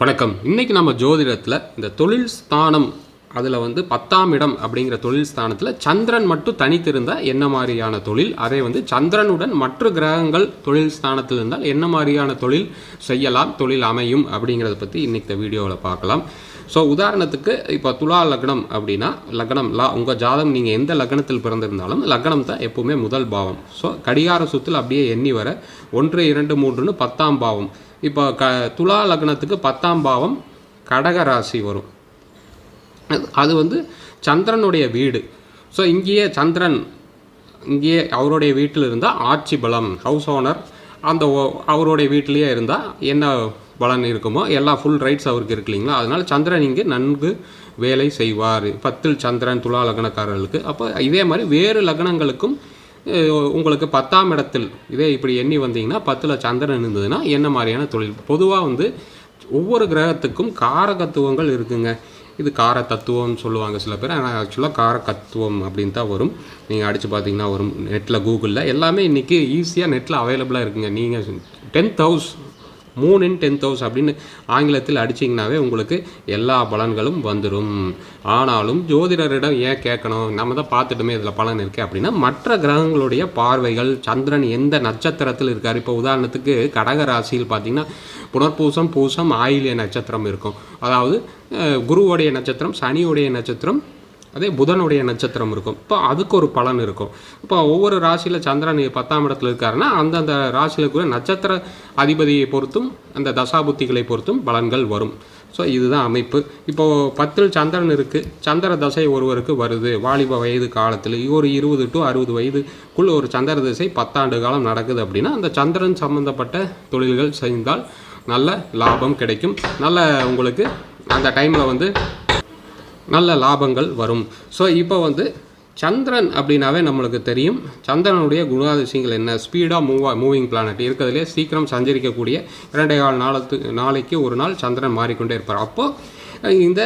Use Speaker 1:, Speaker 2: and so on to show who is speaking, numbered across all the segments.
Speaker 1: வணக்கம். இன்றைக்கி நம்ம ஜோதிடத்தில் இந்த தொழில் ஸ்தானம் அதில் வந்து பத்தாம் இடம் அப்படிங்கிற தொழில் ஸ்தானத்தில் சந்திரன் மட்டும் தனித்திருந்தால் என்ன மாதிரியான தொழில்? அதே வந்து சந்திரனுடன் மற்ற கிரகங்கள் தொழில் ஸ்தானத்தில் இருந்தால் என்ன மாதிரியான தொழில் செய்யலாம் தொழில் அமையும் அப்படிங்கிறத பற்றி இன்னைக்கு வீடியோவில் பார்க்கலாம். ஸோ உதாரணத்துக்கு இப்போ துலா லக்னம் அப்படின்னா லக்னம் லா உங்கள் ஜாதகம் நீங்கள் எந்த லக்னத்தில் பிறந்திருந்தாலும் லக்னம் தான் எப்போவுமே முதல் பாவம். ஸோ கடிகார சுற்றில் அப்படியே எண்ணி வர ஒன்று இரண்டு மூன்றுன்னு பத்தாம் பாவம். இப்போ க துலா லக்னத்துக்கு பத்தாம் பாவம் கடக ராசி வரும். அது- அது வந்து சந்திரனுடைய வீடு. ஸோ இங்கேயே சந்திரன் இங்கேயே அவருடைய வீட்டில் இருந்தால் ஆட்சி பலம் ஹவுஸ் ஓனர் அந்த ஓ- அவருடைய வீட்டிலேயே இருந்தால் என்ன பலன் இருக்குமோ எல்லா ஃபுல் ரைட்ஸ் அவருக்கு இருக்கு இல்லைங்களா? அதனால் சந்திரன் இங்கே நன்கு வேலை செய்வார். பத்தில் சந்திரன் துலா லக்னக்காரர்களுக்கு. அப்போ இதே மாதிரி வேறு லக்னங்களுக்கும் உங்களுக்கு பத்தாம் இடத்தில் இதே இப்படி எண்ணி வந்தீங்கன்னா பத்தில் சந்திரன் இருந்ததுன்னா என்ன மாதிரியான தொழில்? பொதுவாக வந்து ஒவ்வொரு கிரகத்துக்கும் காரகத்துவங்கள் இருக்குங்க. இது கார தத்துவம்னு சொல்லுவாங்க சில பேர். ஆனால் ஆக்சுவலாக காரகத்துவம் அப்படின்னு தான் வரும். நீங்கள் அடித்து பார்த்தீங்கன்னா வரும். நெட்டில் கூகுளில் எல்லாமே இன்றைக்கி ஈஸியாக நெட்டில் அவைலபிளாக இருக்குங்க. நீங்கள் டென்த் ஹவுஸ் மூணு இன் டென்த் ஹவுஸ் அப்படின்னு ஆங்கிலத்தில் அடிச்சிங்கனாவே உங்களுக்கு எல்லா பலன்களும் வந்துடும் ஆனாலும் ஜோதிடரிடம் ஏன் கேட்கணும்? நம்ம தான் பார்த்துட்டுமே இதில் பலன் இருக்கு அப்படின்னா மற்ற கிரகங்களுடைய பார்வைகள் சந்திரன் எந்த நட்சத்திரத்தில் இருக்கார்? இப்போ உதாரணத்துக்கு கடக ராசியில் பார்த்தீங்கன்னா புனர்பூசம் பூசம் ஆயிலிய நட்சத்திரம் இருக்கும். அதாவது குருவோடைய குருவுடைய நட்சத்திரம் சனியுடைய நட்சத்திரம் அதே புதனுடைய நட்சத்திரம் இருக்கும். இப்போ அதுக்கு ஒரு பலன் இருக்கும். இப்போ ஒவ்வொரு ராசியில் சந்திரன் பத்தாம் இடத்துல இருக்காருன்னா அந்தந்த ராசியில் நட்சத்திர அதிபதியை பொறுத்தும் அந்த தசாபுத்திகளை பொறுத்தும் பலன்கள் வரும். ஸோ இதுதான் அமைப்பு. இப்போது பத்தில் சந்திரன் இருக்குது சந்திர தசை ஒருவருக்கு வருது. வாலிப வயது காலத்தில் ஒரு இருபது டு அறுபது வயதுக்குள் ஒரு சந்திர தசை பத்தாண்டு காலம் நடக்குது அப்படின்னா அந்த சந்திரன் சம்மந்தப்பட்ட தொழில்கள் செய்தால் நல்ல லாபம் கிடைக்கும். நல்ல உங்களுக்கு அந்த டைமில் வந்து நல்ல லாபங்கள் வரும். ஸோ இப்போ வந்து சந்திரன் அப்படின்னாவே நம்மளுக்கு தெரியும். சந்திரனுடைய குணாதிசயங்கள் என்ன? ஸ்பீடாக மூவ் மூவிங் பிளானட் இருக்கிறதுலே சீக்கிரம் சஞ்சரிக்கக்கூடிய இரண்டே கால் நாளத்து நாளைக்கு ஒரு நாள் சந்திரன் மாறிக்கொண்டே இருப்பார். அப்போது இந்த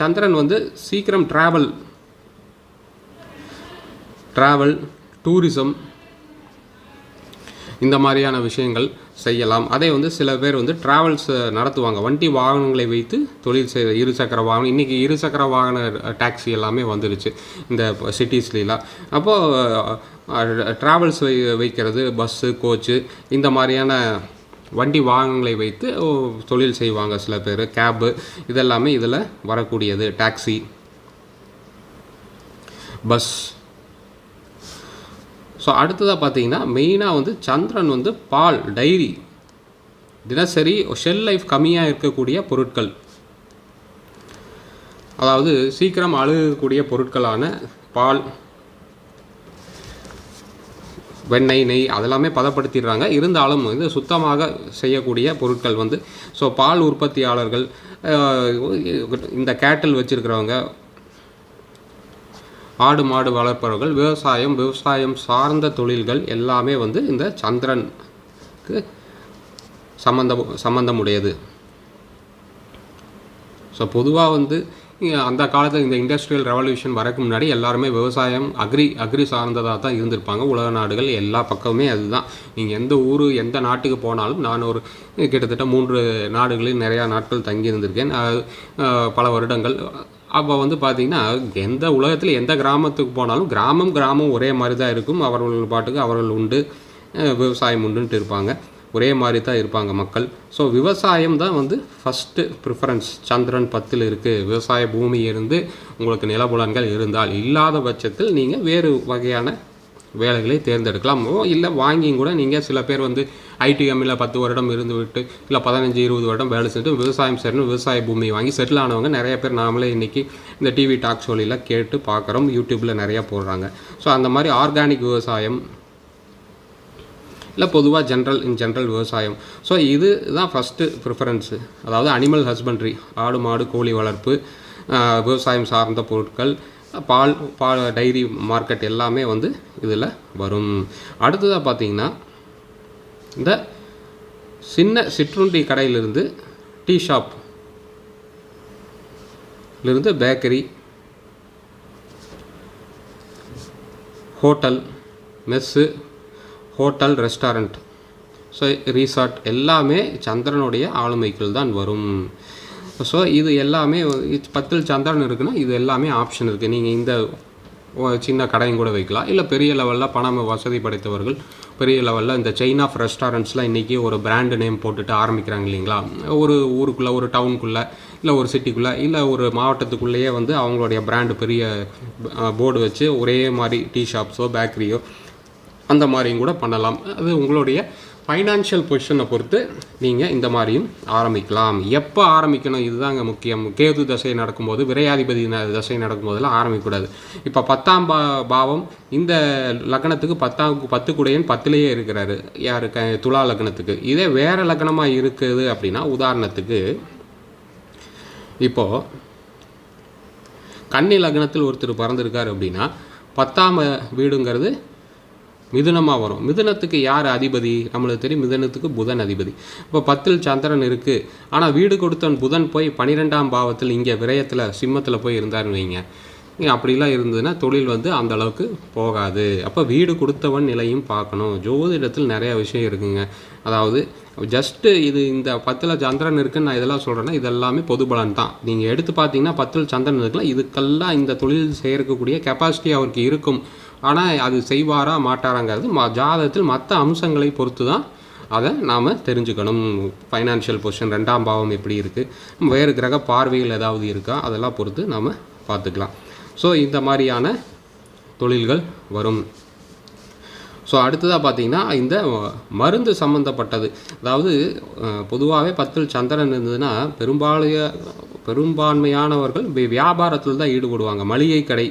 Speaker 1: சந்திரன் வந்து சீக்கிரம் ட்ராவல் ட்ராவல் டூரிசம் இந்த மாதிரியான விஷயங்கள் செய்யலாம். அதே வந்து சில பேர் வந்து டிராவல்ஸ் நடத்துவாங்க. வண்டி வாகனங்களை வைத்து தொழில் செய்ய இருசக்கர வாகனம் இன்றைக்கி இருசக்கர வாகன டாக்ஸி எல்லாமே வந்துருச்சு இந்த சிட்டிஸ்லாம் அப்போது ட்ராவல்ஸ் வை வைக்கிறது பஸ்ஸு கோச்சு இந்த மாதிரியான வண்டி வாகனங்களை வைத்து தொழில் செய்வாங்க சில பேர். கேபு இதெல்லாமே இதில் வரக்கூடியது. டாக்ஸி பஸ் ஸோ அடுத்ததாக பார்த்தீங்கன்னா மெயினாக வந்து சந்திரன் வந்து பால் டைரி தினசரி ஷெல் லைஃப் கம்மியாக இருக்கக்கூடிய பொருட்கள். அதாவது சீக்கிரம் அழுகக்கூடிய பொருட்களான பால் வெண்ணெய் நெய் அதெல்லாமே பதப்படுத்திடுறாங்க. இருந்தாலும் இது சுத்தமாக செய்யக்கூடிய பொருட்கள் வந்து ஸோ பால் உற்பத்தியாளர்கள் இந்த கேட்டில் வச்சுருக்கிறவங்க ஆடு மாடு வளர்ப்பவர்கள் விவசாயம் விவசாயம் சார்ந்த தொழில்கள் எல்லாமே வந்து இந்த சந்திரனுக்கு சம்பந்தம் சம்பந்தமுடையது. ஸோ பொதுவாக வந்து அந்த காலத்தில் இந்த இண்டஸ்ட்ரியல் ரெவல்யூஷன் வரக்கு முன்னாடி எல்லாருமே விவசாயம் அக்ரி அக்ரி சார்ந்ததாக தான் இருந்திருப்பாங்க. உலக நாடுகள் எல்லா பக்கமுமே அதுதான். நீங்கள் எந்த ஊர் எந்த நாட்டுக்கு போனாலும் நான் ஒரு கிட்டத்தட்ட மூன்று நாடுகளில் நிறையா நாட்கள் தங்கி இருந்திருக்கேன் பல வருடங்கள் அப்போ வந்து பார்த்தீங்கன்னா எந்த உலகத்தில் எந்த கிராமத்துக்கு போனாலும் கிராமம் கிராமம் ஒரே மாதிரி தான் இருக்கும். அவர்கள் பாட்டுக்கு அவர்கள் உண்டு. விவசாயம் உண்டுன்ட்டு இருப்பாங்க. ஒரே மாதிரி தான் இருப்பாங்க மக்கள். ஸோ விவசாயம் தான் வந்து ஃபஸ்ட்டு ப்ரிஃபரன்ஸ் சந்திரன் பத்தில் இருக்குது விவசாய பூமி இருந்து உங்களுக்கு நிலபுலன்கள் இருந்தால் இல்லாத பட்சத்தில் நீங்கள் வேறு வகையான வேலைகளை தேர்ந்தெடுக்கலாம். ஓ இல்லை வாங்கியும் கூட நீங்கள் சில பேர் வந்து ஐடிஎம்மில் பத்து வருடம் இருந்து விட்டு இல்லை பதினஞ்சு இருபது வருடம் வேலை செஞ்சு விவசாயம் செய்யணும் விவசாய பூமி வாங்கி செட்டில் ஆனவங்க நிறைய பேர் நாமளே இன்றைக்கி இந்த டிவி டாக் ஷோலியில் கேட்டு பார்க்குறோம். யூடியூப்பில் நிறையா போடுறாங்க. ஸோ அந்த மாதிரி ஆர்கானிக் விவசாயம் இல்லை பொதுவாக ஜென்ரல் இன் ஜென்ரல் விவசாயம். ஸோ இது தான் ஃபஸ்ட்டு ப்ரிஃபரன்ஸு அதாவது அனிமல் ஹஸ்பண்ட்ரி ஆடு மாடு கோழி வளர்ப்பு விவசாயம் சார்ந்த பொருட்கள் பால் பால் டைரி மார்க்கெட் எல்லாமே வந்து இதில் வரும். அடுத்ததாக பார்த்தீங்கன்னா இந்த சின்ன சிற்றுண்டி கடையிலிருந்து டீ ஷாப் இருந்து bakery hotel mess hotel restaurant. So resort எல்லாமே சந்திரனுடைய ஆளுமைக்குள் தான் வரும். ஸோ இது எல்லாமே பத்தில் சந்திரன் இருக்குன்னா இது எல்லாமே ஆப்ஷன் இருக்குது நீங்கள் இந்த சின்ன கடையும் கூட வைக்கலாம். இல்லை பெரிய லெவலில் பணம் வசதி படைத்தவர்கள் பெரிய லெவலில் இந்த செயின் ஆஃப் ரெஸ்டாரண்ட்ஸ்லாம் இன்றைக்கி ஒரு பிராண்டு நேம் போட்டுட்டு ஆரம்பிக்கிறாங்க இல்லைங்களா? ஒரு ஊருக்குள்ளே ஒரு டவுனுக்குள்ளே இல்லை ஒரு சிட்டிக்குள்ளே இல்லை ஒரு மாவட்டத்துக்குள்ளேயே வந்து அவங்களுடைய பிராண்டு பெரிய போர்டு வச்சு ஒரே மாதிரி டீ ஷாப்ஸோ பேக்கரியோ அந்த மாதிரியும் கூட பண்ணலாம். அது உங்களுடைய ஃபைனான்ஷியல் பொசிஷனை பொறுத்து நீங்கள் இந்த மாதிரியும் ஆரம்பிக்கலாம். எப்போ ஆரம்பிக்கணும்? இதுதாங்க முக்கியம். கேது தசை நடக்கும்போது விரையாதிபதி தசை நடக்கும்போதெல்லாம் ஆரம்பிக்கக்கூடாது. இப்போ பத்தாம் பா பாவம் இந்த லக்னத்துக்கு பத்தாம் பத்து குடையன் பத்துலேயே இருக்கிறாரு. யாரு? க துலா லக்னத்துக்கு. இதே வேறு லக்னமாக இருக்குது அப்படின்னா உதாரணத்துக்கு இப்போது கன்னி லக்னத்தில் ஒருத்தர் பிறந்திருக்கார் அப்படின்னா பத்தாம் வீடுங்கிறது மிதுனமாக வரும். மிதுனத்துக்கு யார் அதிபதி? நம்மளுக்கு தெரியும் மிதுனத்துக்கு புதன் அதிபதி. இப்போ பத்தில் சந்திரன் இருக்குது ஆனால் வீடு கொடுத்தவன் புதன் போய் பன்னிரெண்டாம் பாவத்தில் இங்கே விரயத்தில் சிம்மத்தில் போய் இருந்தாருன்னு வைங்க. அப்படிலாம் இருந்ததுன்னா தொழில் வந்து அந்த அளவுக்கு போகாது. அப்போ வீடு கொடுத்தவன் நிலையும் பார்க்கணும். ஜோதிடத்தில் நிறைய விஷயம் இருக்குங்க. அதாவது ஜஸ்ட்டு இது இந்த பத்தில் சந்திரன் இருக்குன்னு நான் இதெல்லாம் சொல்கிறேன்னா இதெல்லாமே பொது பலன் தான். நீங்கள் எடுத்து பார்த்தீங்கன்னா பத்தில் சந்திரன் இருக்கலாம் இதுக்கெல்லாம் இந்த தொழில் செய்யறக்கூடிய கெப்பாசிட்டி அவருக்கு இருக்கும். ஆனால் அது செய்வாரா மாட்டாராங்கிறது மா ஜாதகத்தில் மற்ற அம்சங்களை பொறுத்து தான் அதை நாம் தெரிஞ்சுக்கணும். ஃபைனான்ஷியல் பொசிஷன் ரெண்டாம் பாவம் எப்படி இருக்குது வேறு கிரக பார்வைகள் ஏதாவது இருக்கா அதெல்லாம் பொறுத்து நாம் பார்த்துக்கலாம். ஸோ இந்த மாதிரியான தொழில்கள் வரும். ஸோ அடுத்ததாக பார்த்தீங்கன்னா இந்த மருந்து சம்மந்தப்பட்டது அதாவது பொதுவாகவே பத்தில் சந்திரன் இருந்ததுன்னா பெரும்பாலைய பெரும்பான்மையானவர்கள் வியாபாரத்தில் தான் ஈடுபடுவாங்க. மளிகை கடை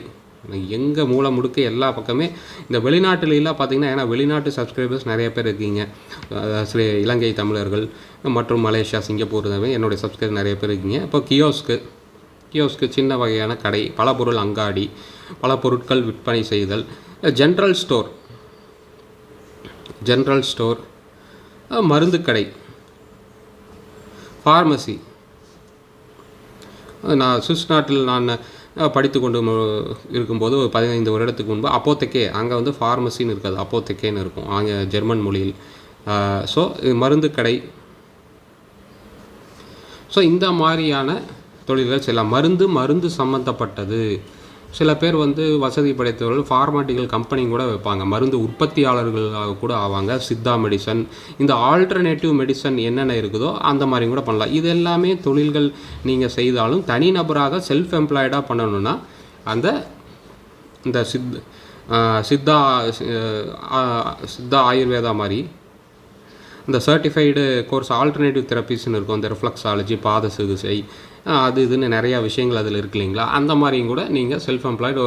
Speaker 1: எங்கே மூளை முடுக்க எல்லா பக்கமே இந்த வெளிநாட்டிலலாம் எல்லாம் பார்த்தீங்கன்னா ஏன்னா வெளிநாட்டு சப்ஸ்கிரைபர்ஸ் நிறைய பேர் இருக்கீங்க. சில இலங்கை தமிழர்கள் மற்றும் மலேசியா சிங்கப்பூர் இதுவே என்னுடைய சப்ஸ்கிரைபர் நிறைய பேர் இருக்கீங்க. இப்போ கியோஸ்க்கு கியோஸ்க்கு சின்ன வகையான கடை பல பொருள் அங்காடி பல பொருட்கள் விற்பனை செய்தல் ஜென்ரல் ஸ்டோர் ஜென்ரல் ஸ்டோர் மருந்து கடை ஃபார்மசி நான் சுவிஸ் நாட்டில் நான் படித்து கொண்டு இருக்கும்போது ஒரு பதினைந்து வருடத்துக்கு முன்பு அப்போத்தக்கே அங்கே வந்து ஃபார்மசின்னு இருக்காது அப்போத்தக்கேன்னு இருக்கும் அங்கே ஜெர்மன் மொழியில். ஸோ மருந்து கடை. ஸோ இந்த மாதிரியான தொழில்கள் செய்யலாம். மருந்து மருந்து சம்மந்தப்பட்டது சில பேர் வந்து வசதி படைத்தவர்கள் ஃபார்மாட்டிக்கல் கம்பெனி கூட வைப்பாங்க. மருந்து உற்பத்தியாளர்களாக கூட ஆவாங்க. சித்தா மெடிசன் இந்த ஆல்டர்னேட்டிவ் மெடிசன் என்னென்ன இருக்குதோ அந்த மாதிரி கூட பண்ணலாம். இது எல்லாமே தொழில்கள் நீங்கள் செய்தாலும் தனிநபராக செல்ஃப் எம்ப்ளாய்டாக பண்ணணும்னா அந்த இந்த சித் சித்தா சித்தா ஆயுர்வேதா மாதிரி இந்த சர்டிஃபைடு கோர்ஸ் ஆல்டர்னேட்டிவ் தெரப்பிஸ்னு இருக்கும். இந்த ரிஃப்ளக்ஸாலஜி பாத சிகிச்சை அது இதுன்னு நிறையா விஷயங்கள் அதில் இருக்கு இல்லைங்களா? அந்த மாதிரியும் கூட நீங்கள் செல்ஃப் எம்ப்ளாய்டு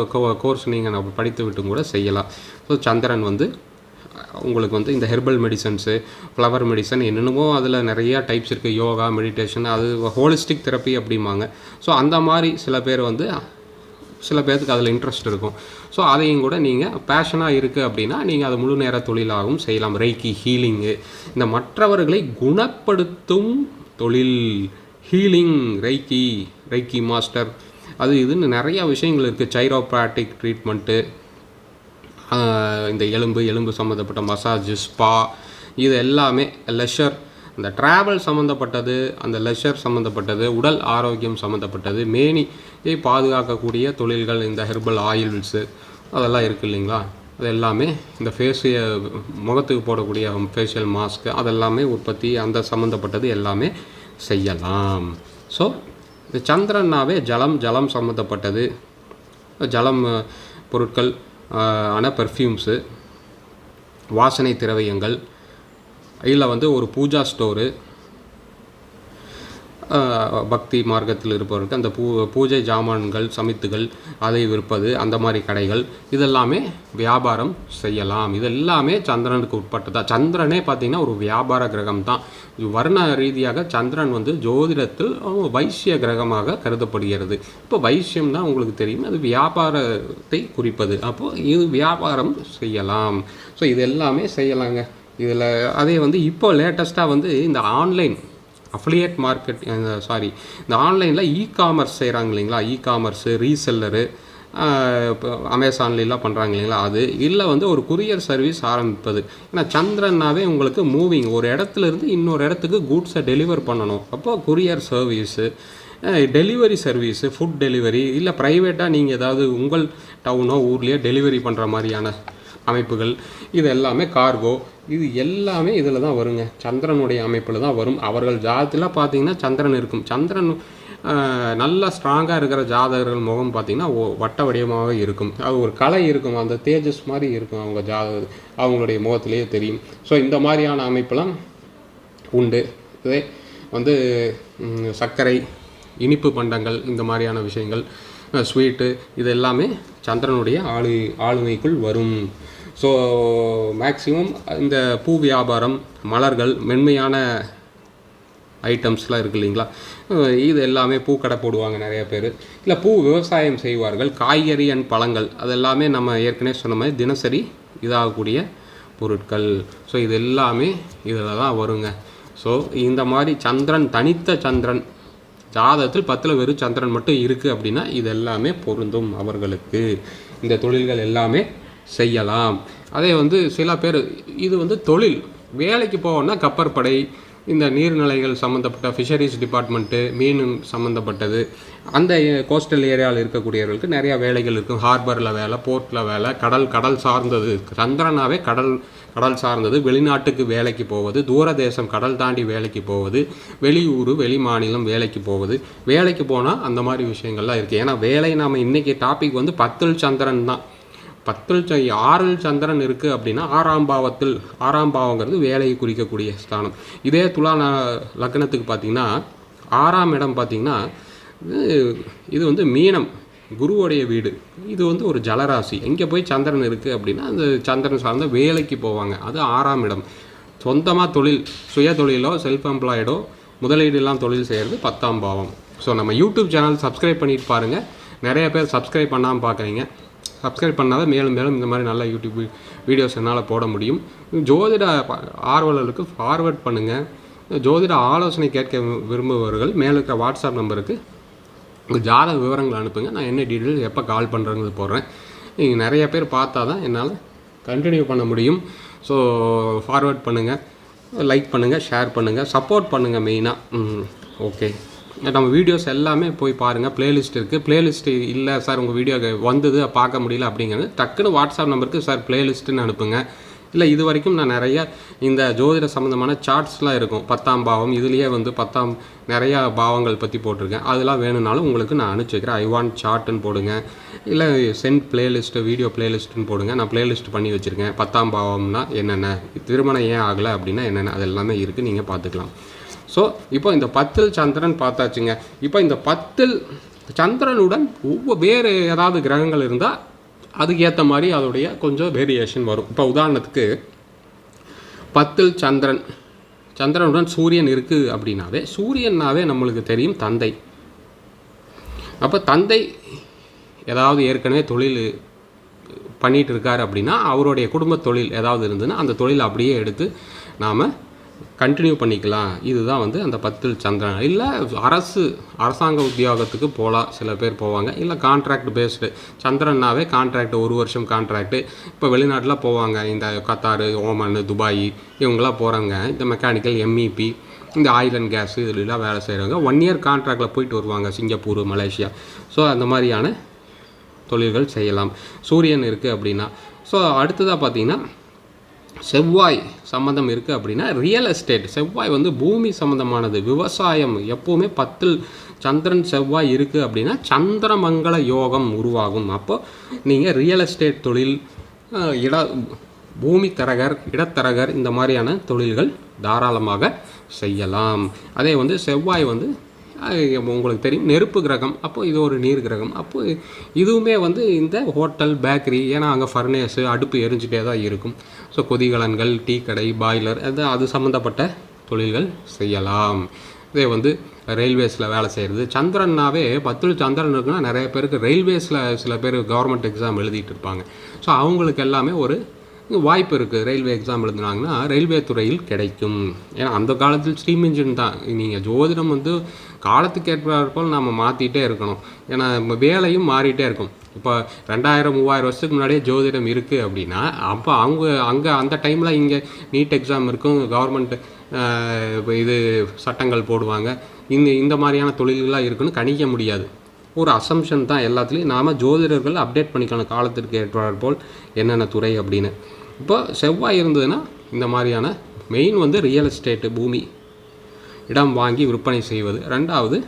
Speaker 1: கோர்ஸ் நீங்கள் நம்ம படித்து விட்டும் கூட செய்யலாம். ஸோ சந்திரன் வந்து உங்களுக்கு வந்து இந்த ஹெர்பல் மெடிசன்ஸு ஃப்ளவர் மெடிசன் என்னென்னமோ அதில் நிறையா டைப்ஸ் இருக்குது யோகா மெடிடேஷன் அது ஹோலிஸ்டிக் தெரப்பி அப்படிம்பாங்க. ஸோ அந்த மாதிரி சில பேர் வந்து சில பேர்த்துக்கு அதில் இன்ட்ரெஸ்ட் இருக்கும். ஸோ அதையும் கூட நீங்கள் பேஷனாக இருக்குது அப்படின்னா நீங்கள் அதை முழு நேர தொழிலாகவும் செய்யலாம். ரைக்கி ஹீலிங்கு இந்த மற்றவர்களை குணப்படுத்தும் தொழில். Healing reiki reiki master. அது இதுன்னு நிறையா விஷயங்கள் இருக்குது சைரோப்ராட்டிக் ட்ரீட்மெண்ட்டு இந்த எலும்பு எலும்பு சம்மந்தப்பட்ட மசாஜ் ஸ்பா இது எல்லாமே லெஷர் இந்த ட்ராவல் சம்மந்தப்பட்டது அந்த லெஷர் சம்மந்தப்பட்டது உடல் ஆரோக்கியம் சம்மந்தப்பட்டது மேனியை பாதுகாக்கக்கூடிய தொழில்கள் இந்த ஹெர்பல் ஆயில்ஸு அதெல்லாம் இருக்குது இல்லைங்களா? அது எல்லாமே இந்த ஃபேஸிய முகத்துக்கு போடக்கூடிய ஃபேஷியல் மாஸ்க் அதெல்லாமே உற்பத்தி அந்த சம்மந்தப்பட்டது எல்லாமே செய்யலாம். ஸோ இந்த சந்திரன்னாவே ஜலம் ஜலம் சம்மந்தப்பட்டது ஜலம் பொருட்கள் ஆன பெர்ஃப்யூம்ஸு வாசனை திரவியங்கள். இல்லை வந்து ஒரு பூஜா ஸ்டோரு பக்தி மார்க்கத்தில் இருப்பவருக்கு அந்த பூ பூஜை ஜாமான்கள் சமித்துகள் அதை விற்பது அந்த மாதிரி கடைகள் இதெல்லாமே வியாபாரம் செய்யலாம். இதெல்லாமே சந்திரனுக்கு உட்பட்டதா? சந்திரனே பார்த்தீங்கன்னா ஒரு வியாபார கிரகம் தான் வர்ண ரீதியாக சந்திரன் வந்து ஜோதிடத்தில் வைசிய கிரகமாக கருதப்படுகிறது. இப்போ வைசியம்னா உங்களுக்கு தெரியும் அது வியாபாரத்தை குறிப்பது. அப்போது இது வியாபாரம் செய்யலாம். ஸோ இது எல்லாமே செய்யலாங்க. இதில் அதே வந்து இப்போ லேட்டஸ்ட்டாக வந்து இந்த ஆன்லைன் அஃபிலியேட் மார்க்கெட் சாரி இந்த ஆன்லைனில் இ காமர்ஸ் செய்கிறாங்க இல்லைங்களா? இ காமர்ஸு ரீசெல்லரு இப்போ அமேசான்லாம் பண்ணுறாங்க இல்லைங்களா? அது இல்லை வந்து ஒரு குரியர் சர்வீஸ் ஆரம்பிப்பது. ஏன்னா சந்திரன்னாவே உங்களுக்கு மூவிங் ஒரு இடத்துல இருந்து இன்னொரு இடத்துக்கு கூட்ஸை டெலிவர் பண்ணணும். அப்போ courier service delivery service food delivery இல்லை ப்ரைவேட்டாக நீங்கள் ஏதாவது உங்கள் டவுனோ ஊர்லேயோ டெலிவரி பண்ணுற மாதிரியான அமைப்புகள் இது எல்லாமே கார்கோ இது எல்லாமே இதில் தான் வருங்க. சந்திரனுடைய அமைப்பில் தான் வரும். அவர்கள் ஜாதத்தில் பார்த்தீங்கன்னா சந்திரன் இருக்கும். சந்திரன் நல்லா ஸ்ட்ராங்காக இருக்கிற ஜாதகர்கள் முகம் பார்த்தீங்கன்னா ஓ- வட்ட வடிவமாகவே இருக்கும். அது ஒரு கலை இருக்கும். அந்த தேஜஸ் மாதிரி இருக்கும் அவங்க ஜாத அவங்களுடைய முகத்திலேயே தெரியும். ஸோ இந்த மாதிரியான அமைப்பெல்லாம் உண்டு. இதே வந்து சர்க்கரை இனிப்பு பண்டங்கள் இந்த மாதிரியான விஷயங்கள் ஸ்வீட்டு இது எல்லாமே சந்திரனுடைய ஆளு ஆளுமைக்குள் வரும். ஸோ மேக்ஸிமம் இந்த பூ வியாபாரம் மலர்கள் மென்மையான ஐட்டம்ஸ்லாம் இருக்கு இல்லைங்களா? இது எல்லாமே பூக்கடை போடுவாங்க நிறைய பேர். இல்லை பூ விவசாயம் செய்வார்கள். காய்கறி அண்ட் பழங்கள் அது எல்லாமே நம்ம ஏற்கனவே சொன்ன மாதிரி தினசரி இதாகக்கூடிய பொருட்கள். ஸோ இது எல்லாமே இதில் தான் வருங்க. ஸோ இந்த மாதிரி சந்திரன் தனித்த சந்திரன் ஜாதகத்தில் பத்தில் வெறும் சந்திரன் மட்டும் இருக்குது அப்படின்னா இது எல்லாமே பொருந்தும் அவர்களுக்கு. இந்த தொழில்கள் எல்லாமே செய்யலாம். அதே வந்து சில பேர் இது வந்து தொழில். வேலைக்கு போவோம்னா கப்பற்படை இந்த நீர்நிலைகள் சம்மந்தப்பட்ட ஃபிஷரிஸ் டிபார்ட்மெண்ட்டு மீன் சம்மந்தப்பட்டது அந்த கோஸ்டல் ஏரியாவில் இருக்கக்கூடியவர்களுக்கு நிறையா வேலைகள் இருக்கும். ஹார்பரில் வேலை போர்ட்டில் வேலை கடல் கடல் சார்ந்தது. சந்திரனாவே கடல் கடல் சார்ந்தது. வெளிநாட்டுக்கு வேலைக்கு போவது. தூரதேசம் கடல் தாண்டி வேலைக்கு போவது. வெளியூர் வெளி மாநிலம் வேலைக்கு போவது. வேலைக்கு போனால் அந்த மாதிரி விஷயங்கள்லாம் இருக்குது ஏன்னா வேலை நாம் இன்றைக்கி டாபிக் வந்து பத்தில் சந்திரன் தான். பத்தில் ச ஆறில் சந்திரன் இருக்குது அப்படின்னா ஆறாம் பாவத்தில் ஆறாம் பாவங்கிறது வேலையை குறிக்கக்கூடிய ஸ்தானம். இதே துலா லக்னத்துக்கு பார்த்தீங்கன்னா ஆறாம் இடம் பார்த்திங்கன்னா இது இது வந்து மீனம். குருவோடைய வீடு. இது வந்து ஒரு ஜலராசி. எங்கே போய் சந்திரன் இருக்குது அப்படின்னா அந்த சந்திரன் சார்ந்த வேலைக்கு போவாங்க. அது ஆறாம் இடம். சொந்தமாக தொழில் சுய தொழிலோ செல்ஃப் எம்ப்ளாய்டோ முதலீடுலாம் தொழில் செய்கிறது பத்தாம் பாவம். ஸோ நம்ம யூடியூப் சேனல் சப்ஸ்கிரைப் பண்ணிட்டு பாருங்கள் நிறைய பேர் சப்ஸ்கிரைப் பண்ணாமல் பார்க்குறீங்க சப்ஸ்கிரைப் பண்ணாத மேலும் மேலும் இந்த மாதிரி நல்ல யூடியூப் வீடியோஸ் என்னால் போட முடியும். ஜோதிட ஆர்வலர்களுக்கு ஃபார்வர்ட் பண்ணுங்கள் ஜோதிட ஆலோசனை கேட்க வி- விரும்புபவர்கள் மேலே இருக்கிற வாட்ஸ்அப் நம்பருக்கு உங்கள் ஜாதக விவரங்கள் அனுப்புங்க. நான் என்ன டீட்டெயில் எப்போ கால் பண்ணுறேங்கிறது போடுறேன். நீங்கள் நிறைய பேர் பார்த்தா தான் என்னால் கண்டினியூ பண்ண முடியும். ஸோ ஃபார்வர்ட் பண்ணுங்கள் லைக் பண்ணுங்கள் ஷேர் பண்ணுங்கள் சப்போர்ட் பண்ணுங்கள் மெயினாக ஓகே நம்ம வீடியோஸ் எல்லாமே போய் பாருங்கள் பிளேலிஸ்ட் இருக்குது பிளேலிஸ்ட் இல்லை சார் உங்கள் வீடியோ வந்தது பார்க்க முடியல அப்படிங்கிறது டக்குன்னு வாட்ஸ்அப் நம்பருக்கு சார் பிளேலிஸ்ட்டுன்னு அனுப்புங்க. இல்லை இது வரைக்கும் நான் நிறைய இந்த ஜோதிட சம்மந்தமான சார்ட்ஸ்லாம் இருக்கும். பத்தாம் பாவம் இதுலேயே வந்து பத்தாம் நிறையா பாவங்கள் பற்றி போட்டிருக்கேன். அதெல்லாம் வேணும்னாலும் உங்களுக்கு நான் அனுப்பிச்சி வைக்கிறேன். ஐ வாண்ட் சார்ட்டுன்னு போடுங்க. இல்லை சென்ட் பிளேலிஸ்ட்டு வீடியோ பிளேலிஸ்ட்டுன்னு போடுங்க. நான் பிளேலிஸ்ட் பண்ணி வச்சுருக்கேன். பத்தாம் பாவம்னா என்னென்ன? திருமணம் ஏன் ஆகலை அப்படின்னா என்னென்ன? அது எல்லாமே இருக்குது நீங்கள் பார்த்துக்கலாம். ஸோ இப்போ இந்த பத்தில் சந்திரன் பார்த்தாச்சுங்க. இப்போ இந்த பத்தில் சந்திரனுடன் ஒவ்வொரு வேறு ஏதாவது கிரகங்கள் இருந்தால் அதுக்கேற்ற மாதிரி அதோடைய கொஞ்சம் வேரியேஷன் வரும். இப்போ உதாரணத்துக்கு பத்தில் சந்திரன். சந்திரனுடன் சூரியன் இருக்குது அப்படின்னாவே சூரியன்னாவே நம்மளுக்கு தெரியும் தந்தை. அப்போ தந்தை ஏதாவது ஏற்கனவே தொழில் பண்ணிகிட்டு இருக்கார் அப்படின்னா அவருடைய குடும்ப தொழில் ஏதாவது இருந்ததுன்னா அந்த தொழில் அப்படியே எடுத்து நாம் கண்டினியூ பண்ணிக்கலாம். இதுதான் வந்து அந்த பத்தில் சந்திரன். இல்லை அரசு அரசாங்க உத்தியோகத்துக்கு போகலாம் சில பேர் போவாங்க. இல்லை கான்ட்ராக்ட் பேஸ்டு சந்திரன்னாவே கான்ட்ராக்ட் ஒரு வருஷம் கான்ட்ராக்ட் இப்போ வெளிநாட்டில் போவாங்க. இந்த கத்தாரு ஓமன் துபாய் இவங்கெல்லாம் போகிறாங்க இந்த மெக்கானிக்கல் எம்இபி இந்த ஆயில் அண்ட் கேஸ் இதுலாம் வேலை செய்கிறவங்க ஒன் இயர் கான்ட்ராக்டில் போயிட்டு வருவாங்க. Singapore Malaysia. ஸோ அந்த மாதிரியான தொழில்கள் செய்யலாம். சூரியன் இருக்குது அப்படின்னா. ஸோ அடுத்ததாக பார்த்தீங்கன்னா செவ்வாய் சம்மந்தம் இருக்குது அப்படின்னா ரியல் எஸ்டேட் செவ்வாய் வந்து பூமி சம்மந்தமானது விவசாயம் எப்போவுமே பத்தில் சந்திரன் செவ்வாய் இருக்குது அப்படின்னா சந்திரமங்கல யோகம் உருவாகும். அப்போ நீங்கள் ரியல் எஸ்டேட் தொழில் இட பூமி தரகர் இடத்தரகர் இந்த மாதிரியான தொழில்கள் தாராளமாக செய்யலாம். அதே வந்து செவ்வாய் வந்து உங்களுக்கு தெரியும். நெருப்பு கிரகம் அப்போது இது ஒரு நீர் கிரகம். அப்போது இதுவுமே வந்து இந்த ஹோட்டல் பேக்கரி ஏன்னா அங்கே ஃபர்னேஸு அடுப்பு எரிஞ்சிட்டே தான் இருக்கும். ஸோ கொதிகலன்கள் டீ கடை பாய்லர் அது அது சம்மந்தப்பட்ட தொழில்கள் செய்யலாம். இதே வந்து ரயில்வேஸில் வேலை செய்கிறது சந்திரன்னாவே பத்தில் சந்திரன் இருக்குன்னா நிறைய பேருக்கு ரயில்வேஸில் சில பேர் கவர்மெண்ட் எக்ஸாம் எழுதிட்டு இருப்பாங்க. ஸோ அவங்களுக்கு எல்லாமே ஒரு வாய்ப்பு இருக்குது ரயில்வே எக்ஸாம் எழுதுனாங்கன்னா ரயில்வே துறையில் கிடைக்கும். ஏன்னா அந்த காலத்தில் ஸ்டீம் இன்ஜின் தான். நீங்கள் ஜோதிடம் வந்து காலத்துக்கு போல் நம்ம மாற்றிட்டே இருக்கணும். ஏன்னா நம்ம வேலையும் மாறிட்டே இருக்கும். இப்போ ரெண்டாயிரம் மூவாயிரம் வருஷத்துக்கு முன்னாடியே ஜோதிடம் இருக்குது அப்படின்னா அப்போ அவங்க அங்கே அந்த டைமில் இங்கே நீட் எக்ஸாம் இருக்கும் கவர்மெண்ட் இது சட்டங்கள் போடுவாங்க. இந்த இந்த மாதிரியான தொழில்களாக இருக்குன்னு கணிக்க முடியாது. ஒரு அசம்ஷன் தான் எல்லாத்துலேயும். நாம் ஜோதிடர்கள் அப்டேட் பண்ணிக்கணும் காலத்திற்கு ஏற்றாற் போல் என்னென்ன துறை அப்படின்னு. இப்போ செவ்வாய் இருந்ததுன்னா இந்த மாதிரியான மெயின் வந்து ரியல் எஸ்டேட்டு பூமி. இடம் வாங்கி விற்பனை செய்வது. ரெண்டாவது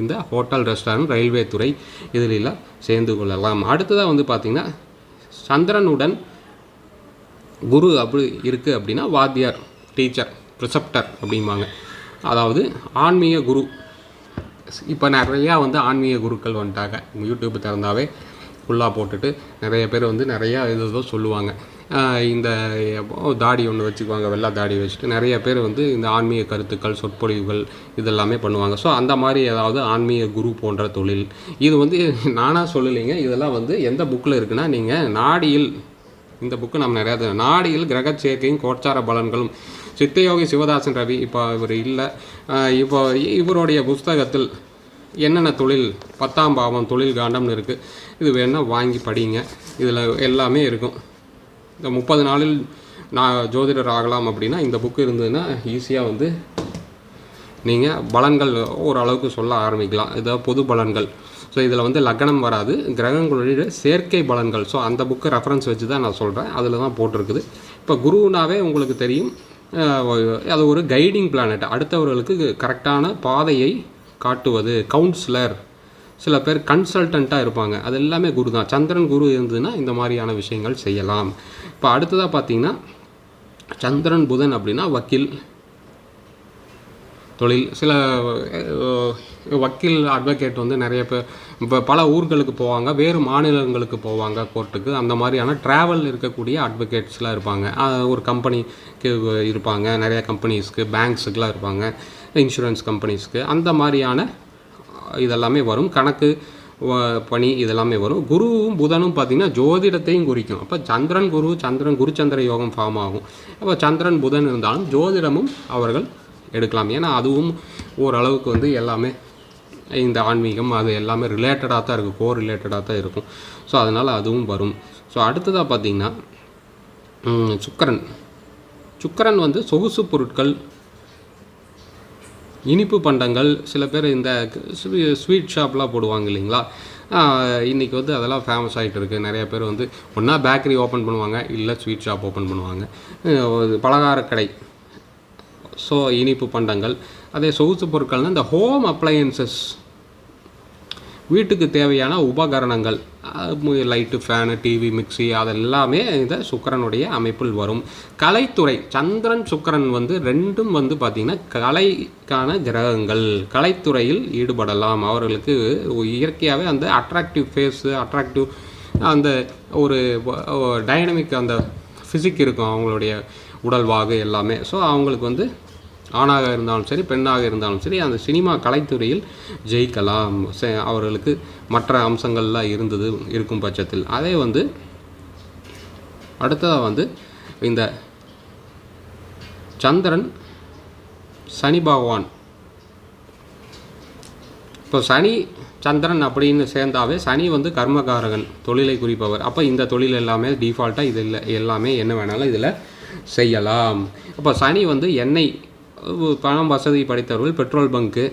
Speaker 1: இந்த ஹோட்டல் ரெஸ்டாரண்ட் ரயில்வே துறை இதிலெல்லாம் சேர்ந்து கொள்ளலாம். அடுத்ததாக வந்து பார்த்திங்கன்னா சந்திரனுடன் குரு அப்படி இருக்குது அப்படின்னா வாத்தியார் டீச்சர் ப்ரிசப்டர் அப்படிம்பாங்க. அதாவது ஆன்மீக குரு. இப்போ நிறையா வந்து ஆன்மீக குருக்கள் வந்துட்டாங்க. யூடியூப் திறந்தாவே ஃபுல்லாக போட்டுட்டு நிறைய பேர் வந்து நிறையா இது சொல்லுவாங்க. இந்த தாடி ஒன்று வச்சுக்குவாங்க வெள்ளை தாடி வச்சுட்டு நிறைய பேர் வந்து இந்த ஆன்மீக கருத்துக்கள் சொற்பொழிவுகள் இதெல்லாமே பண்ணுவாங்க. ஸோ அந்த மாதிரி ஏதாவது ஆன்மீக குரு போன்ற தொழில். இது வந்து நானாக சொல்லலைங்க. இதெல்லாம் வந்து எந்த புக்கில் இருக்குன்னா நீங்கள் நாடியில் இந்த புக்கு நம்ம நிறையா நாடியில் கிரக சேர்க்கையும் கோச்சார பலன்களும். சித்தயோகி சிவதாசன் ரவி இப்போ இவர் இல்லை. இப்போ இவருடைய புஸ்தகத்தில் என்னென்ன தொழில் பத்தாம் பாவம் தொழில் காண்டம்னு இருக்குது இது வேணால் வாங்கி படிங்க. இதில் எல்லாமே இருக்கும். இந்த முப்பது நாளில் நான் ஜோதிடர் ஆகலாம் அப்படின்னா இந்த புக்கு இருந்ததுன்னா ஈஸியாக வந்து நீங்கள் பலன்கள் ஓரளவுக்கு சொல்ல ஆரம்பிக்கலாம். இதாவது பொது பலன்கள். ஸோ இதில் வந்து லக்னம் வராது. கிரகங்களுடைய செயற்கை பலன்கள். ஸோ அந்த புக்கு ரெஃபரன்ஸ் வச்சு தான் நான் சொல்கிறேன் அதில் தான் போட்டிருக்குது. இப்போ குருனாவே உங்களுக்கு தெரியும். அது ஒரு கைடிங் பிளானட் அடுத்தவர்களுக்கு கரெக்டான பாதையை காட்டுவது. கவுன்சிலர் சில பேர் கன்சல்டண்ட்டாக இருப்பாங்க. அது எல்லாமே குரு தான். சந்திரன் குரு இருந்ததுன்னா இந்த மாதிரியான விஷயங்கள் செய்யலாம். இப்போ அடுத்ததாக பார்த்தீங்கன்னா சந்திரன் புதன் அப்படின்னா வக்கீல் தொழில். சில வக்கீல் அட்வொகேட் வந்து நிறைய பேர் இப்போ பல ஊர்களுக்கு போவாங்க. வேறு மாநிலங்களுக்கு போவாங்க கோர்ட்டுக்கு அந்த மாதிரியான ட்ராவல் இருக்கக்கூடிய அட்வொகேட்ஸ்லாம் இருப்பாங்க. ஒரு கம்பெனிக்கு இருப்பாங்க. நிறைய கம்பெனிஸ்க்கு பேங்க்ஸுக்கெலாம் இருப்பாங்க. இன்சூரன்ஸ் கம்பெனிஸ்க்கு அந்த மாதிரியான இதெல்லாமே வரும். கணக்கு பணி இதெல்லாமே வரும். குருவும் புதனும் பார்த்திங்கன்னா ஜோதிடத்தையும் குறிக்கும். அப்போ சந்திரன் குரு சந்திரன் குருச்சந்திர யோகம் ஃபார்ம் ஆகும். அப்போ சந்திரன் புதன் இருந்தாலும் ஜோதிடமும் அவர்கள் எடுக்கலாம். ஏன்னா அதுவும் ஓரளவுக்கு வந்து எல்லாமே இந்த ஆன்மீகம் அது எல்லாமே ரிலேட்டடாக தான் இருக்கும் கோ ரிலேட்டடாக தான் இருக்கும். ஸோ அதனால் அதுவும் வரும். ஸோ அடுத்ததாக பார்த்திங்கன்னா சுக்கரன். சுக்கரன் வந்து சொகுசு பொருட்கள் இனிப்பு பண்டங்கள் சில பேர் இந்த ஸ்வீட் ஷாப்லாம் போடுவாங்க இல்லைங்களா? இன்றைக்கி வந்து அதெல்லாம் ஃபேமஸ் ஆகிட்டு இருக்குது நிறைய பேர் வந்து ஒன்றா பேக்கரி ஓப்பன் பண்ணுவாங்க இல்லை ஸ்வீட் ஷாப் ஓப்பன் பண்ணுவாங்க. பலகாரக்கடை ஸோ இனிப்பு பண்டங்கள். அதே சொகுசு பொருட்கள்னால் இந்த ஹோம் அப்ளையன்சஸ் வீட்டுக்கு தேவையான உபகரணங்கள் லைட்டு ஃபேனு டிவி மிக்ஸி அதெல்லாமே இந்த சுக்கரனுடைய அமைப்பில் வரும். கலைத்துறை சந்திரன் சுக்கரன் வந்து ரெண்டும் வந்து பார்த்திங்கன்னா கலைக்கான கிரகங்கள். கலைத்துறையில் ஈடுபடலாம். அவர்களுக்கு இயற்கையாகவே அந்த அட்ராக்டிவ் ஃபேஸு அட்ராக்டிவ் அந்த ஒரு டைனமிக் அந்த ஃபிசிக் இருக்கும். அவங்களுடைய உடல்வாகு எல்லாமே. ஸோ அவங்களுக்கு வந்து ஆணாக இருந்தாலும் சரி பெண்ணாக இருந்தாலும் சரி அந்த சினிமா கலைத்துறையில் ஜெயிக்கலாம். அவர்களுக்கு மற்ற அம்சங்கள்லாம் இருந்தது இருக்கும் பட்சத்தில். அதே வந்து அடுத்ததாக வந்து இந்த சந்திரன் சனி பகவான். இப்போ சனி சந்திரன் அப்படின்னு சேர்ந்தாவே சனி வந்து கர்மகாரகன் தொழிலை குறிப்பவர். அப்போ இந்த தொழில் எல்லாமே டிஃபால்ட்டாக இது இல்லை எல்லாமே என்ன வேணாலும் இதில் செய்யலாம். அப்போ சனி வந்து எண்ணெய் பணம் வசதி படைத்தவர்கள் பெட்ரோல் பங்க்கு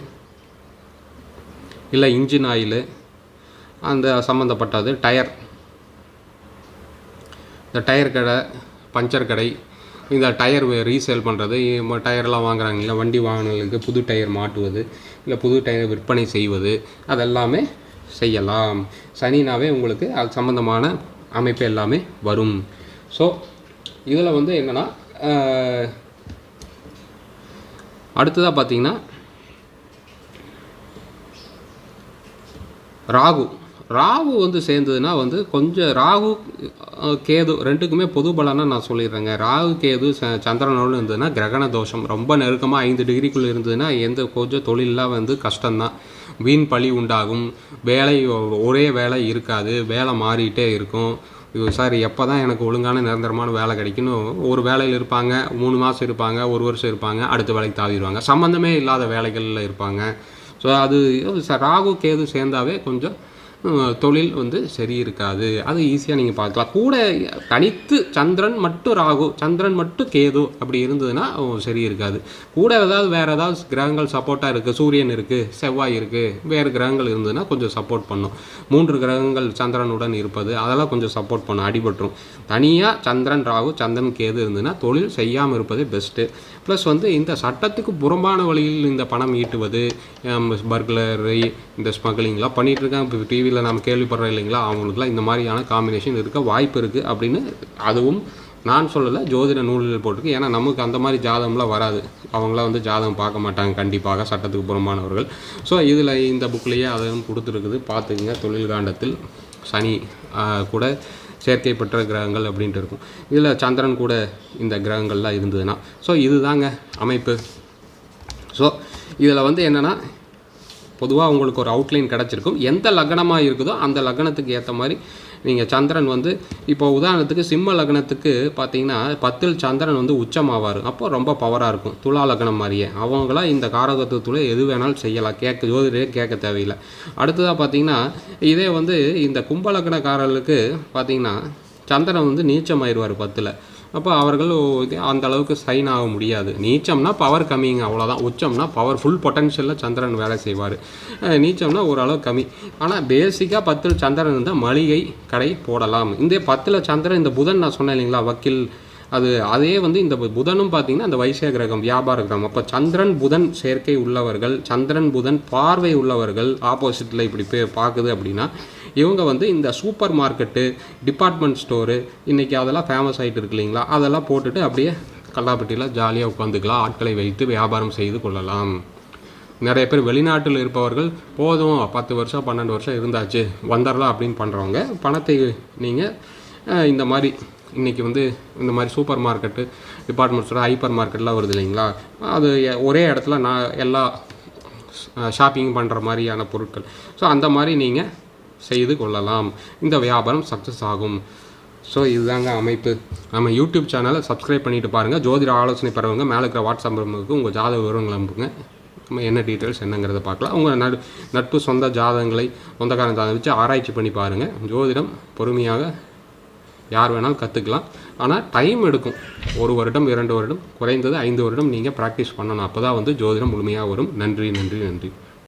Speaker 1: இல்லை இன்ஜின் ஆயிலு அந்த சம்மந்தப்பட்டது டயர் இந்த டயர் கடை பஞ்சர் கடை இந்த டயர் ரீசேல் பண்ணுறது டயர்லாம் வாங்குறாங்க இல்லை வண்டி வாகனங்களுக்கு புது டயர் மாட்டுவது இல்லை புது டயர் விற்பனை செய்வது அதெல்லாமே செய்யலாம். சனினாவே உங்களுக்கு அது சம்மந்தமான அமைப்பு எல்லாமே வரும். ஸோ இதில் வந்து என்னென்னா அடுத்ததாக பார்த்தீங்கன்னா ராகு. ராகு வந்து சேர்ந்ததுன்னா வந்து கொஞ்சம் ராகு கேது ரெண்டுக்குமே பொது பலனாக நான் சொல்லிடுறேங்க. ராகு கேது ச- சந்திரனோடு இருந்ததுன்னா கிரகண தோஷம். ரொம்ப நெருக்கமாக ஐந்து டிகிரிக்குள்ளே இருந்ததுன்னா எந்த கொஞ்சம் தொழிலெலாம் வந்து கஷ்டம்தான். வீண் பழி உண்டாகும். வேலை ஒரே வேலை இருக்காது. வேலை மாறிட்டே இருக்கும். சார் எப்போ தான் எனக்கு ஒழுங்கான நிரந்தரமான வேலை கிடைக்குன்னு ஒரு வேலையில் இருப்பாங்க மூணு மாதம் இருப்பாங்க ஒரு வருஷம் இருப்பாங்க அடுத்த வேலைக்கு தாவிடுவாங்க. சம்மந்தமே இல்லாத வேலைகளில் இருப்பாங்க. ஸோ அது சார் ராகு கேது சேர்ந்தாவே கொஞ்சம் தொழில் வந்து சரி இருக்காது. அது ஈஸியாக நீங்கள் பார்க்கலாம். கூட தனித்து சந்திரன் மட்டும் ராகு சந்திரன் மட்டும் கேது அப்படி இருந்ததுன்னா சரி இருக்காது. கூட ஏதாவது வேறு ஏதாவது கிரகங்கள் சப்போர்ட்டாக இருக்குது சூரியன் இருக்குது செவ்வாய் இருக்குது வேறு கிரகங்கள் இருந்ததுன்னா கொஞ்சம் சப்போர்ட் பண்ணும். மூன்று கிரகங்கள் சந்திரனுடன் இருப்பது அதெல்லாம் கொஞ்சம் சப்போர்ட் பண்ணும் அடிபட்டுரும். தனியாக சந்திரன் ராகு சந்திரன் கேது இருந்ததுன்னா தொழில் செய்யாமல் இருப்பது பெஸ்ட்டு ப்ளஸ் வந்து இந்த சட்டத்துக்கு புறம்பான வழியில் இந்த பணம் ஈட்டுவது பர்க்லரி இந்த ஸ்மக்லிங்லாம் பண்ணிகிட்டு இருக்காங்க. இப்போ டிவியில் நம்ம கேள்விப்படுறோம் இல்லைங்களா? அவங்களுக்குலாம் இந்த மாதிரியான காம்பினேஷன் இருக்க வாய்ப்பு இருக்குது அப்படின்னு அதுவும் நான் சொல்லலை ஜோதிட நூல்கள் போட்டிருக்கு. ஏன்னா நமக்கு அந்த மாதிரி ஜாதகம்லாம் வராது. அவங்களாம் வந்து ஜாதகம் பார்க்க மாட்டாங்க. கண்டிப்பாக சட்டத்துக்கு புறம்பானவர்கள். ஸோ இதில் இந்த புக்லேயே அதுவும் கொடுத்துருக்குது. பார்த்துக்குங்க. தொழில் காண்டத்தில் சனி கூட சேர்க்கை பெற்ற கிரகங்கள் அப்படின்ட்டு இருக்கும். இதில் சந்திரன் கூட இந்த கிரகங்கள்லாம் இருந்ததுன்னா. ஸோ இதுதாங்க அமைப்பு. ஸோ இதில் வந்து என்னென்னா பொதுவாக உங்களுக்கு ஒரு அவுட்லைன் கிடச்சிருக்கும். எந்த லக்னமாக இருக்குதோ அந்த லக்னத்துக்கு ஏற்ற மாதிரி நீங்கள் சந்திரன் வந்து இப்போ உதாரணத்துக்கு சிம்ம லக்னத்துக்கு பார்த்தீங்கன்னா பத்தில் சந்திரன் வந்து உச்சமாவார். அப்போ ரொம்ப பவராக இருக்கும். துலா லக்னம் மாதிரியே. அவங்களாம் இந்த காரகத்துவத்தில் எது வேணாலும் செய்யலாம். கேட்க ஜோதிடரே கேட்க தேவையில்லை. அடுத்ததாக பார்த்தீங்கன்னா இதே வந்து இந்த கும்பலக்னக்காரர்களுக்கு பார்த்தீங்கன்னா சந்திரன் வந்து நீச்சமாயிடுவார் பத்தில். அப்போ அவர்கள் அந்த அளவுக்கு சைன் ஆக முடியாது. நீச்சம்னா பவர் கம்மிங்க அவ்வளோதான் உச்சம்னா பவர் ஃபுல் பொட்டன்ஷியலில் சந்திரன் வேலை செய்வார். நீச்சம்னா ஓரளவு கம்மி. ஆனால் பேசிக்காக பத்தில் சந்திரன் இருந்தால் மளிகை கடை போடலாம். இந்த பத்தில் சந்திரன் இந்த புதன் நான் சொன்னேன் இல்லைங்களா வக்கீல் அது அதே வந்து இந்த புதனும் பார்த்தீங்கன்னா அந்த வைசிய கிரகம் வியாபார கிரகம். அப்போ சந்திரன் புதன் சேர்க்கை உள்ளவர்கள் சந்திரன் புதன் பார்வை உள்ளவர்கள் ஆப்போசிட்டில் இப்படி பே பார்க்குது அப்படின்னா இவங்க வந்து இந்த சூப்பர் மார்க்கெட்டு டிபார்ட்மெண்ட் ஸ்டோரு இன்றைக்கி அதெல்லாம் ஃபேமஸ் ஆகிட்டு இருக்கு இல்லைங்களா? அதெல்லாம் போட்டுட்டு அப்படியே கல்லாப்பட்டியில் ஜாலியாக உட்காந்துக்கலாம். ஆட்களை வைத்து வியாபாரம் செய்து கொள்ளலாம். நிறைய பேர் வெளிநாட்டில் இருப்பவர்கள் போதும் பத்து வருஷம் பன்னெண்டு வருஷம் இருந்தாச்சு வந்துடலாம் அப்படின்னு பண்ணுறவங்க பணத்தை நீங்கள் இந்த மாதிரி இன்றைக்கி வந்து இந்த மாதிரி super market department store hyper மார்க்கெட்லாம் வருது இல்லைங்களா? அது எ- ஒரே இடத்துல நான் எல்லா ஷாப்பிங் பண்ணுற மாதிரியான பொருட்கள். ஸோ அந்த மாதிரி நீங்கள் செய்து கொள்ளலாம். இந்த வியாபாரம் சக்ஸஸ் ஆகும். ஸோ இதுதாங்க அமைப்பு. நம்ம யூடியூப் சேனலை சப்ஸ்கிரைப் பண்ணிட்டு பாருங்கள் ஜோதிட ஆலோசனை பெறவங்க மேலே இருக்கிற வாட்ஸ்அப் நம்பருக்கு உங்கள் ஜாதக விவரங்களை அனுப்புங்க. நம்ம என்ன டீட்டெயில்ஸ் என்னங்கிறத பார்க்கலாம். உங்கள் நடு நட்பு சொந்த ஜாதகங்களை சொந்தக்காரன் ஜாதகம் வச்சு ஆராய்ச்சி பண்ணி பாருங்கள் ஜோதிடம் பொறுமையாக யார் வேணாலும் கற்றுக்கலாம் ஆனால் டைம் எடுக்கும். ஒரு வருடம் இரண்டு வருடம் குறைந்தது ஐந்து வருடம் நீங்கள் ப்ராக்டிஸ் பண்ணணும். அப்போ தான் வந்து ஜோதிடம் முழுமையாக வரும். நன்றி நன்றி நன்றி.